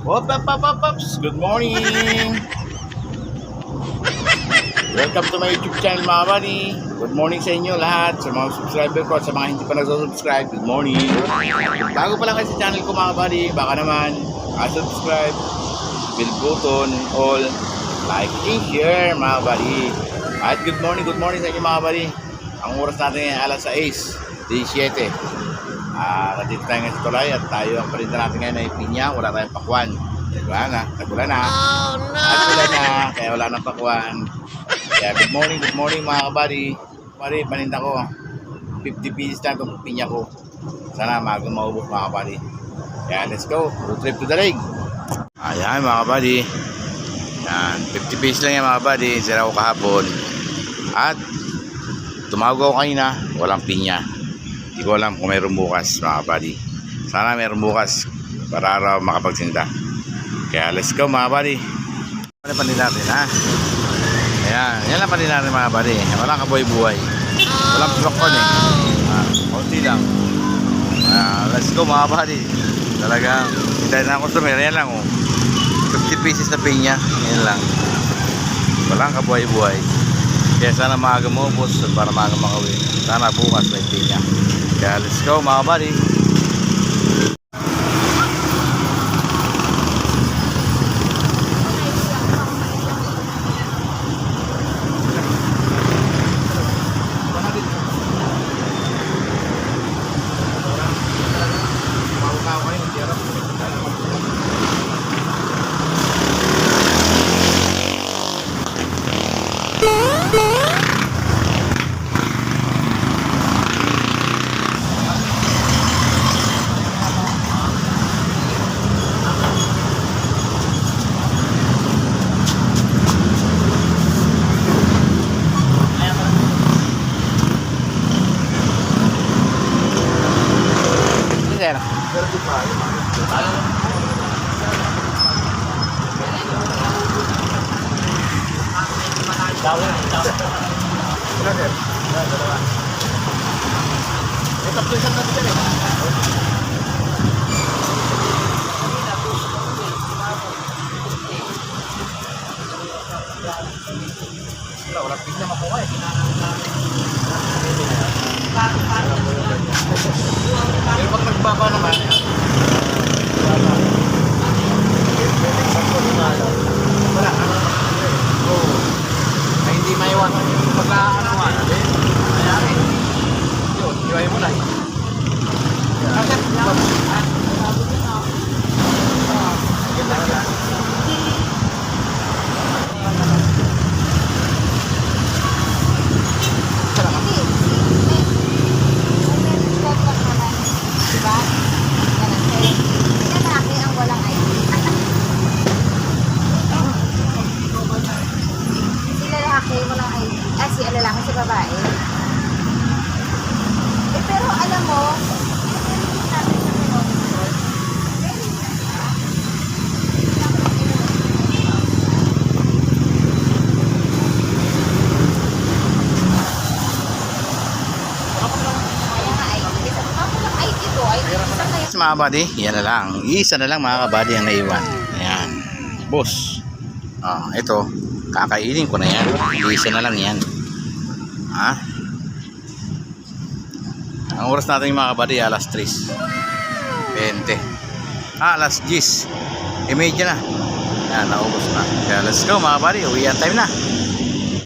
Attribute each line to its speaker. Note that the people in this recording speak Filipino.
Speaker 1: Wop, up, up, up, ups. Good morning. Welcome to my YouTube channel mga buddy. Good morning sa inyo lahat, sa mga subscriber ko at sa mga hindi pa nagsusubscribe. Good morning. Bago pa lang kayo sa channel ko mga buddy, baka naman, subscribe, bell button, all, like, and share mga buddy. At good morning, good morning sa inyo mga buddy. Ang oras natin ay alas 6, 17. Ah, nandito tayo ngayon sa tulay at tayo ang parinda natin ngayon ay pinya, wala tayong pakwan. Wala na, nagulan na. Oh no! Nagulan na, kaya wala nang pakwan. Kaya good morning, good morning mga kabady. Kabady, paninda ko. 50 pieces na itong pinya ko. Sana magang maubos mga kabady. Kaya let's go, road trip to the lake. Ayan mga kabady. Yan, 50 pieces lang yan mga kabady. Sira ko kahapon. At tumawag ako kanina, walang pinya. Hindi ko alam kung mayroon bukas mga buddy. Sana mayroon bukas para araw makapagsinda. Kaya let's go mga buddy. Ano pa natin ha? Ayan, yan lang pa natin mga buddy. Wala ka buhay-buhay. Walang pilokon eh. Ah, konti lang. Ah, let's go mga buddy. Talagang, dahil na customer, yan lang oh. 50 pieces na pinya. Yan lang. Walang kabuhay-buhay. Kaya sana maaga mo ubos para maaga makauwi. Sana bukas may pinya. Kaya let's go mga buddy. Sir. Pero pag nagbaba naman, wala. Oo. Ay, hindi maiwasan yung pagka ano nga, ano eh. Nangyari. Yun, iway mo na eh. Kasi,
Speaker 2: Diba? Ganun. Si lalaki ang walang ID. Si lalaki walang ID. Ah, si lalaki si babae. Eh, pero alam mo, pinapilitin natin sa kilometer. Very good, ha? Kaya nga, ID. Isa pa walang ID ko. ID isa na yun.
Speaker 1: mga buddy, yan na lang. Isa na lang mga kabady ang naiwan. Ayan. Boss. Ah, ito. Kakainin ko na yan. Isa na lang yan. Ha? Ang oras natin mga kabady, alas 3. 20. Ah, alas 10. E medya na. Yan, naubos na. Kaya let's go mga kabady. Uwian time na.